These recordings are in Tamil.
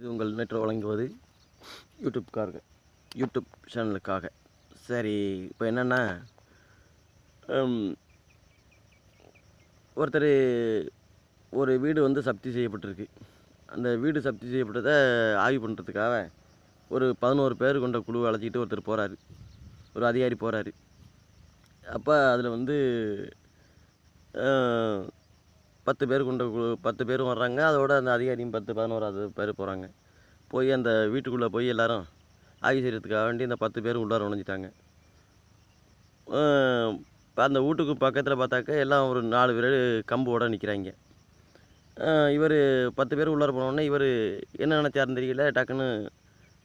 இது உங்கள் நேற்று வழங்குவது யூடியூப்காரங்க. யூடியூப் சேனலுக்காக. சரி இப்போ என்னென்னா ஒருத்தர் ஒரு வீடு வந்து சப்தி செய்யப்பட்டிருக்கு. அந்த வீடு சப்தி செய்யப்பட்டதை ஆய்வு பண்ணுறதுக்காக ஒரு பதினோரு பேர் கொண்ட குழுவை அழைச்சிக்கிட்டு ஒருத்தர் போகிறாரு ஒரு அதிகாரி போகிறாரு அப்போ அதில் வந்து பத்து பேர் கொண்ட குழு பத்து பேரும் வர்றாங்க. அதோட அந்த அதிகாரியும் பத்து பதினோராது பேர் போகிறாங்க போய் அந்த வீட்டுக்குள்ளே போய் எல்லோரும் ஆய்வு செய்கிறதுக்காக வேண்டி இந்த பத்து பேர் உள்ளார நுழைஞ்சிட்டாங்க. இப்போ அந்த வீட்டுக்கு பக்கத்தில் பார்த்தாக்க எல்லாம் ஒரு நாலு பேர் கம்போட நிற்கிறாங்க இவர் பத்து பேர் உள்ளார போனோடனே இவர் என்ன நினச்சாருன்னு தெரியல. டக்குன்னு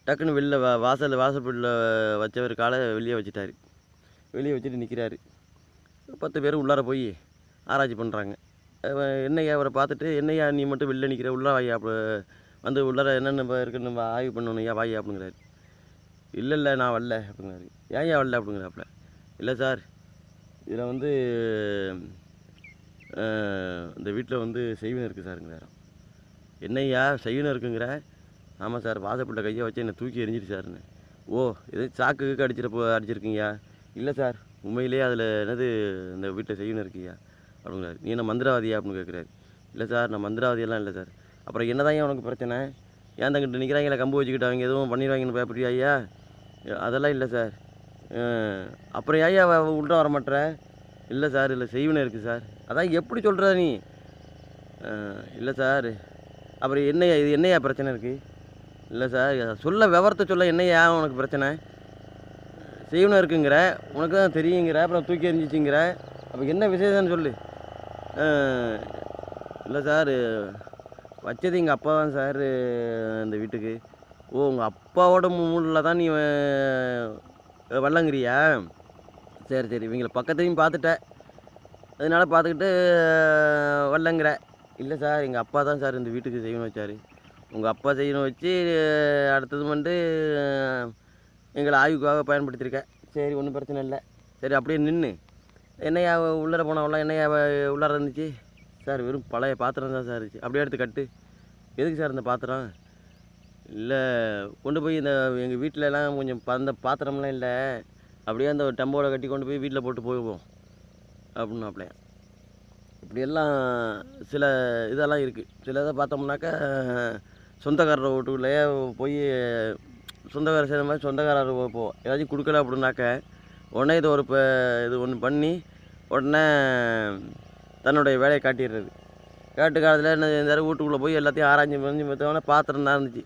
டக்குன்னு வெளில வா வாசல் வாசப்படியில் வச்சவர் காலை வெளியே வச்சுட்டார். வெளியே வச்சுட்டு நிற்கிறாரு பத்து பேர் உள்ளார போய் ஆராய்ச்சி பண்ணுறாங்க என்னையா அவரை பார்த்துட்டு என்னையா நீ மட்டும் வெளில நிற்கிற உள்ளே வாயா அப்போ. வந்து உள்ளார என்னென்ன இருக்குன்னு நம்ம ஆய்வு பண்ணணும்யா வாயா அப்படிங்கிறாரு. இல்லை இல்லை நான் வரல அப்படிங்கிறாரு. ஏன் வரல அப்படிங்கிறாப்புல? இல்லை சார் இதில் வந்து இந்த வீட்டில் வந்து செய்வினை இருக்குது சாருங்கிறாராம். என்னய்யா செய்வினை இருக்குங்கிற? ஆமாம் சார் வாசப்பட்ட கையை வச்சு என்னை தூக்கி எரிஞ்சிட்டு சார்னு ஓ எது சாக்குக்கு போ அடிச்சிருக்கீங்கயா இல்லை சார் உண்மையிலேயே அதில் என்னது இந்த வீட்டில் செய்யணும் இருக்கியா அப்படிங்கிறாரு. நீ என்ன மந்திரவாதியா? அப்படின்னு கேட்குறாரு. இல்லை சார் நான் மந்திரவாதியெல்லாம் இல்லை சார். அப்புறம் என்ன தான் உனக்கு பிரச்சனை? ஏன் தங்கிட்டு நிற்கிறாங்களே கம்பு வச்சுக்கிட்டு அவங்க எதுவும் பண்ணிடுவாங்கன்னு பயப்படுறியா ஐயா? அதெல்லாம் இல்லை சார். அப்புறம் ஐயா உள்ள வர மாட்டேற? இல்லை சார் இல்லை செய்வினை இருக்குது சார். அதான் எப்படி சொல்கிற நீ? இல்லை சார். அப்புறம் என்னையா இது என்னையா பிரச்சனை இருக்குது இல்லை சார் சொல்ல விவரத்தை சொல்ல என்னையா உனக்கு பிரச்சனை? செய்வனம் இருக்குங்கிற உனக்கு தான் தெரியுங்கிற அப்புறம் தூக்கி எறிஞ்சிச்சிங்கிற அப்போ என்ன விசேஷம்னு சொல்லு? இல்லை சார் வச்சது எங்கள் அப்பா தான் சார் இந்த வீட்டுக்கு. ஓ உங்கள் அப்பாவோட மூலில் தான் நீ அஹ், வல்லங்கிறியா சரி சரி இவங்களை பக்கத்துலையும் பார்த்துட்டேன் அதனால் பார்த்துக்கிட்டு வல்லங்கிற இல்லை சார் எங்கள் அப்பா தான் சார் இந்த வீட்டுக்கு செய்யணும் வச்சார். உங்கள் அப்பா செய்யணும் வச்சு அடுத்தது வந்து எங்களை ஆய்வுக்காக பயன்படுத்தியிருக்கேன் சரி ஒன்றும் பிரச்சனை இல்லை. சரி அப்படியே நின்று என்னையா உள்ளார போனவெல்லாம் என்னையா உள்ளார இருந்துச்சு? சார் வெறும் பழைய பாத்திரம் தான் சார் இருந்துச்சு. அப்படியே எடுத்து கட்டு. எதுக்கு சார் இந்த பாத்திரம்? இல்லை கொண்டு போய் இந்த எங்கள் வீட்டிலலாம் கொஞ்சம் ப- அந்த பாத்திரம்லாம் இல்லை. அப்படியே அந்த டம்போட கட்டி கொண்டு போய் வீட்டில் போட்டு போயிடுவோம். அப்படின்னாப்லையா. இப்படியெல்லாம் சில இதெல்லாம் இருக்குது சில இதை பார்த்தோம்னாக்கா சொந்தக்காரர் வீட்டுக்குள்ளேயே போய் சொந்தக்காரர் செய்கிற மாதிரி சொந்தக்காரர் போவோம் ஏதாச்சும் கொடுக்கல அப்படின்னாக்க உடனே இது ஒரு இப்போ இது ஒன்று பண்ணி உடனே தன்னுடைய வேலையை காட்டிடுறது காட்டு காலத்தில் என்ன செஞ்சார் வீட்டுக்குள்ளே போய் எல்லாத்தையும் ஆராய்ஞ்சு மறைஞ்சு பார்த்தோன்னா பாத்திரம் தான் இருந்துச்சு